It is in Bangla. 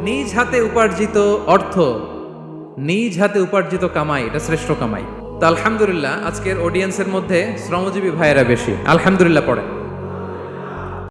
নিজ হাতে উপার্জিত অর্থ, নিজ হাতে উপার্জিত কামাই, এটা শ্রেষ্ঠ কামাই। তো আলহামদুলিল্লাহ, আজকের অডিয়েন্সের মধ্যে শ্রমজীবী ভাইয়েরা বেশি। আলহামদুলিল্লাহ, পড়েন।